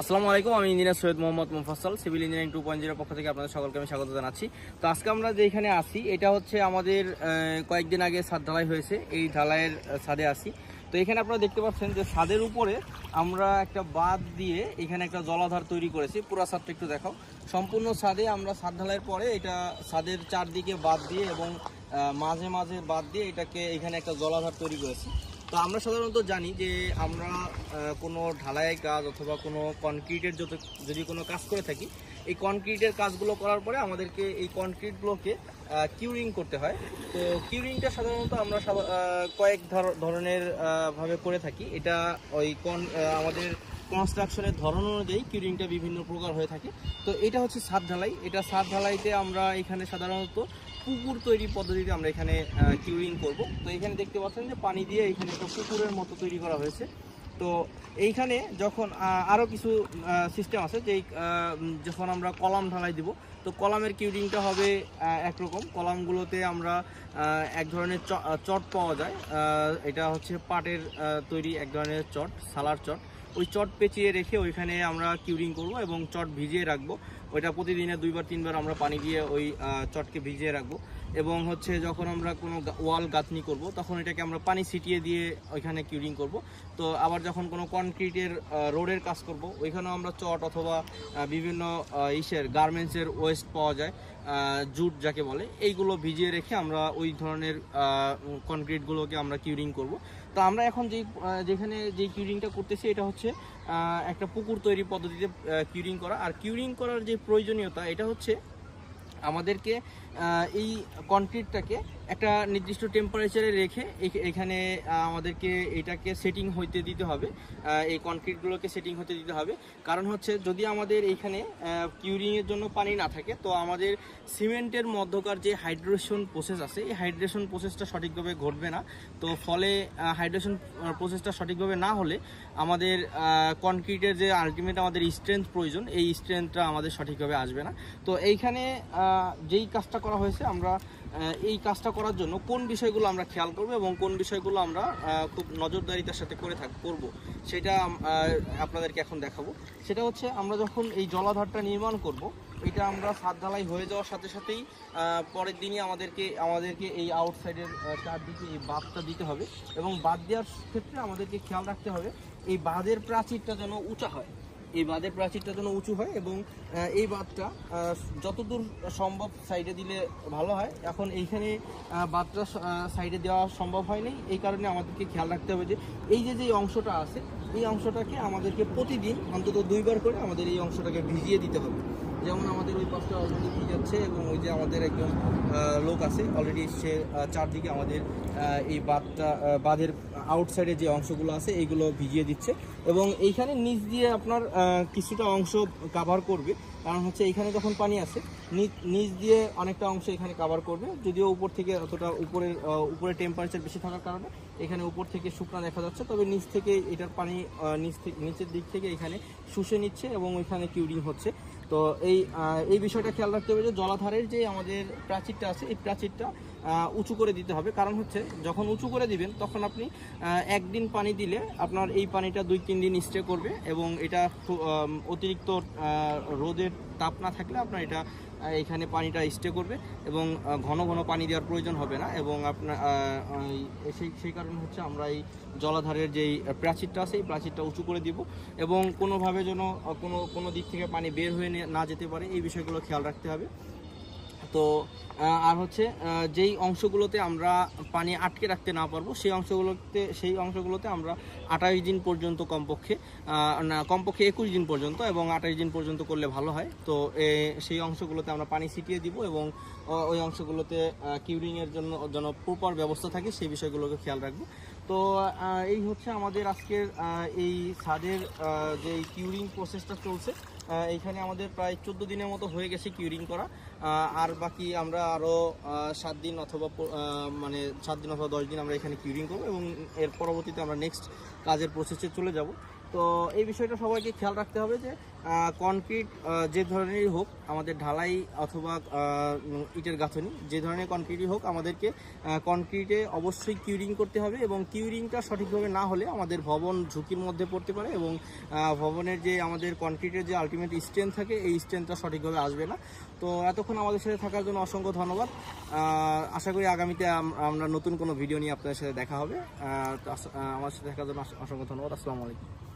আসসালামু আলাইকুম, আমি engineer Syed Mohammad Mufasal civil engineering two point জিরোর পক্ষ থেকে আপনাদের সকলকে আমি স্বাগত জানাচ্ছি। তো আজকে আমরা যে এখানে আসি এটা হচ্ছে আমাদের কয়েকদিন আগে ছাদ ঢালাই হয়েছে, এই ঢালাইয়ের ছাদে আসি তো এখানে আপনারা দেখতে পাচ্ছেন যে ছাদের উপরে আমরা একটা বাঁধ দিয়ে এখানে একটা জলাধার তৈরি করেছি। পুরো ছাদটা একটু দেখাও। সম্পূর্ণ ছাদে আমরা ছাদ ঢালাইয়ের পরে এটা ছাদের চারদিকে বাঁধ দিয়ে এবং মাঝে মাঝে বাঁধ দিয়ে এটাকে এখানে একটা জলাধার তৈরি করেছি। তো আমরা সাধারণত জানি যে আমরা কোনো ঢালাই কাজ অথবা কোনো কনক্রিটের যত, যদি কোনো কাজ করে থাকি, এই কনক্রিটের কাজগুলো করার পরে আমাদেরকে এই কনক্রিটগুলোকে কিউরিং করতে হয়। তো কিউরিংটা সাধারণত আমরা কয়েক ধর- ধরনের ভাবে করে থাকি। এটা ওই কন আমাদের কনস্ট্রাকশনের ধরন অনুযায়ী কিউরিংটা বিভিন্ন প্রকার হয়ে থাকে। তো এটা হচ্ছে সাত ঢালাই। এটা সাত ঢালাইতে আমরা এখানে সাধারণত পুকুর তৈরি পদ্ধতিতে আমরা এখানে কিউরিং করব। তো এখানে দেখতে পাচ্ছেন যে পানি দিয়ে এখানে একটা পুকুরের মতো তৈরি করা হয়েছে। তো এইখানে যখন আরও কিছু সিস্টেম আছে যেই যখন আমরা কলাম ঢালাই দিব, তো কলামের কিউডিংটা হবে একরকম। কলামগুলোতে আমরা এক ধরনের চট পাওয়া যায়। এটা হচ্ছে পাটের তৈরি এক ধরনের চট, সালার চট। ওই চট পেঁচিয়ে রেখে ওইখানে আমরা কিউরিং করব এবং চট ভিজিয়ে রাখব। ওইটা প্রতিদিনে দুইবার, তিনবার আমরা পানি দিয়ে ওই চটকে ভিজিয়ে রাখব। এবং হচ্ছে যখন আমরা কোনো ওয়াল গাঁথনি করব, তখন এটাকে আমরা পানি ছিটিয়ে দিয়ে ওইখানে কিউরিং করব। তো আবার যখন কোনো কনক্রিটের রোডের কাজ করব, ওইখানেও আমরা চট অথবা বিভিন্ন ইসের গার্মেন্টসের ওয়েস্ট পাওয়া যায়। জুট যাকে বলে, এইগুলো ভিজিয়ে রেখে আমরা ওই ধরনের কনক্রিটগুলোকে আমরা কিউরিং করব। তো আমরা এখন যেই যেখানে যে কিউরিংটা করতেছি, এটা হচ্ছে একটা পুকুর তৈরি পদ্ধতিতে কিউরিং করা। আর কিউরিং করার যে প্রয়োজনীয়তা, এটা হচ্ছে আমাদেরকে এই কনক্রিটটাকে একটা নির্দিষ্ট টেম্পারেচারে রেখে এখ- এখানে আমাদেরকে এটাকে সেটিং হইতে দিতে হবে এই কনক্রিটগুলোকে সেটিং হতে দিতে হবে। কারণ হচ্ছে, যদি আমাদের এইখানে কিউরিংয়ের জন্য পানি না থাকে, তো আমাদের সিমেন্টের মধ্যকার যে হাইড্রেশন প্রসেস আছে, এই হাইড্রেশন প্রসেসটা সঠিকভাবে ঘটবে না। তো ফলে হাইড্রেশন প্রসেসটা সঠিকভাবে না হলে আমাদের কনক্রিটের যে আলটিমেট আমাদের স্ট্রেংথ প্রয়োজন, এই স্ট্রেংথটা আমাদের সঠিকভাবে আসবে না। তো এইখানে যেই কাজটা করা হয়েছে, আমরা এই কাজটা করার জন্য কোন বিষয়গুলো আমরা খেয়াল করব এবং কোন বিষয়গুলো আমরা খুব নজরদারিতার সাথে করে থাক, করব, সেটা আপনাদেরকে এখন দেখাবো। সেটা হচ্ছে, আমরা যখন এই জলাধারটা নির্মাণ করব, এটা আমরা ছাদ ঢালাই হয়ে যাওয়ার সাথে সাথেই পরের দিনই আমাদেরকে আমাদেরকে এই আউটসাইডের চারদিকে এই বাঁধটা দিতে হবে এবং বাঁধ দেওয়ার ক্ষেত্রে আমাদেরকে খেয়াল রাখতে হবে, এই বাঁধের প্রাচীরটা যেন উঁচা হয়। এই বাঁধের প্রাচীরটা যেন উঁচু হয় এবং এই বাঁধটা যতদূর সম্ভব সাইডে দিলে ভালো হয়। এখন এইখানে বাঁধটা সাইডে দেওয়া সম্ভব হয়নি। এই কারণে আমাদেরকে খেয়াল রাখতে হবে যে, এই যে যে অংশটা আছে, এই অংশটাকে আমাদেরকে প্রতিদিন অন্তত দুইবার করে আমাদের এই অংশটাকে ভিজিয়ে দিতে হবে। যেমন আমাদের ওই পাশটা অলরেডি যাচ্ছে এবং ওই যে আমাদের একজন লোক আছে অলরেডি সে চারদিকে আমাদের এই বাঁধটা বাঁধের আউটসাইডে যে অংশগুলো আছে, এইগুলো ভিজিয়ে দিচ্ছে এবং এইখানে নিচ দিয়ে আপনার কিছুটা অংশ কাভার করবে। কারণ হচ্ছে এইখানে যখন পানি আছে নিচ- দিয়ে অনেকটা অংশ এখানে কাভার করবে। যদিও উপর থেকে অতটা উপরের উপরে টেম্পারেচার বেশি থাকার কারণে এখানে উপর থেকে শুকনা দেখা যাচ্ছে। তবে নিচ থেকে এটার পানি নিচ থেকে, নিচের দিক থেকে এখানে শুষে নিচ্ছে এবং ওইখানে কিউরিং হচ্ছে। তো এই এই বিষয়টা খেয়াল রাখতে হবে যে জলাধারের যে আমাদের প্রাচীরটা আছে, এই প্রাচীরটা উঁচু করে দিতে হবে। কারণ হচ্ছে, যখন উঁচু করে দিবেন, তখন আপনি একদিন পানি দিলে আপনার এই পানিটা দুই তিন দিন স্টে করবে এবং এটা অতিরিক্ত রোদের তাপ না থাকলে আপনার এটা এখানে পানিটা স্টে করবে এবং ঘন ঘন পানি দেওয়ার প্রয়োজন হবে না এবং আপনার সেই সেই কারণে হচ্ছে আমরা এই জলাধারের যেই প্রাচীরটা আছে, এই প্রাচীরটা উঁচু করে দিব এবং কোনোভাবে যেন কোনো কোনো দিক থেকে পানি বের হয়ে না যেতে পারে, এই বিষয়গুলো খেয়াল রাখতে হবে। তো আর হচ্ছে যেই অংশগুলোতে আমরা পানি আটকে রাখতে না পারব সেই অংশগুলোতে সেই অংশগুলোতে আমরা আঠাশ দিন পর্যন্ত কমপক্ষে না কমপক্ষে একুশ দিন পর্যন্ত এবং আঠাশ দিন পর্যন্ত করলে ভালো হয়। তো সেই অংশগুলোতে আমরা পানি ছিটিয়ে দিব এবং ওই অংশগুলোতে কিউরিংয়ের জন্য যেন প্রপার ব্যবস্থা থাকে সেই বিষয়গুলোকে খেয়াল রাখব। তো এই হচ্ছে আমাদের আজকের এই আহ, যে কিউরিং প্রসেসটা চলছে এইখানে আমাদের প্রায় চোদ্দ দিনের মতো হয়ে গেছে কিউরিং করা। আর বাকি আমরা আরও সাত দিন অথবা মানে সাত দিন অথবা দশ দিন আমরা এখানে কিউরিং করব এবং এর পরবর্তীতে আমরা নেক্সট কাজের প্রসেসে চলে যাব। তো এই বিষয়টা সবাইকে খেয়াল রাখতে হবে যে কনক্রিট যে ধরনেরই হোক আমাদের ঢালাই অথবা ইটের গাঁথনি, যে ধরনের কনক্রিটই হোক আমাদেরকে কনক্রিটে অবশ্যই কিউরিং করতে হবে এবং কিউরিংটা সঠিকভাবে না হলে আমাদের ভবন ঝুঁকির মধ্যে পড়তে পারে এবং ভবনের যে আমাদের কনক্রিটের যে আলটিমেট স্ট্রেংথ থাকে, এই স্ট্রেংথটা সঠিকভাবে আসবে না। তো এতক্ষণ আমাদের সাথে থাকার জন্য অসংখ্য ধন্যবাদ। আশা করি আগামীতে আমরা নতুন কোনো ভিডিও নিয়ে আপনাদের সাথে দেখা হবে। আমার সাথে থাকার জন্য অসংখ্য ধন্যবাদ। আসসালামু আলাইকুম।